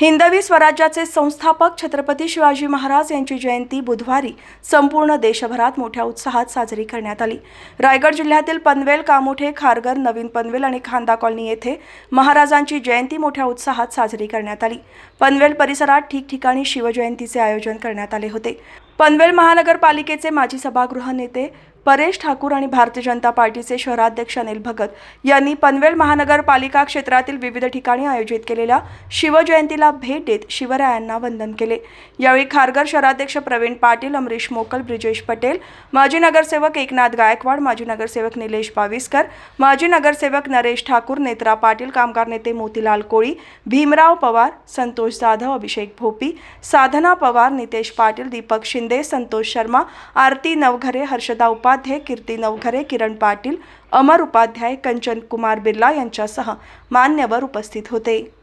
हिंदवी स्वराज्याचे संस्थापक छत्रपती शिवाजी महाराज यांची जयंती बुधवारी संपूर्ण देशभरात मोठ्या उत्साहात साजरी करण्यात आली. रायगड जिल्ह्यातील पनवेल कामोठे खारघर नवीन पनवेल आणि खांदा कॉलनी येथे महाराजांची जयंती मोठ्या उत्साहात साजरी करण्यात आली. पनवेल परिसरात ठिकठिकाणी शिवजयंतीचे आयोजन करण्यात आले होते. पनवेल महानगरपालिकेचे माजी सभागृह नेते परेश ठाकूर आणि भारतीय जनता पार्टीचे शहराध्यक्ष अनिल भगत यांनी पनवेल महानगरपालिका क्षेत्रातील विविध ठिकाणी आयोजित केलेल्या शिवजयंतीला भेट देत शिवरायांना वंदन केले. यावेळी खारघर शहराध्यक्ष प्रवीण पाटील अमरीश मोकल ब्रिजेश पटेल माजी नगरसेवक एकनाथ गायकवाड माजी नगरसेवक निलेश बाविस्कर माजी नगरसेवक नरेश ठाकूर नेत्रा पाटील कामगार नेते मोतीलाल कोळी भीमराव पवार संतोष जाधव अभिषेक भोपी साधना पवार नितेश पाटील दीपक शिंदे संतोष शर्मा आरती नवघरे हर्षदा उपाध्ये कीर्ती नवघरे किरण पाटील अमर उपाध्याय कंचन कुमार बिर्ला यांच्यासह मान्यवर उपस्थित होते.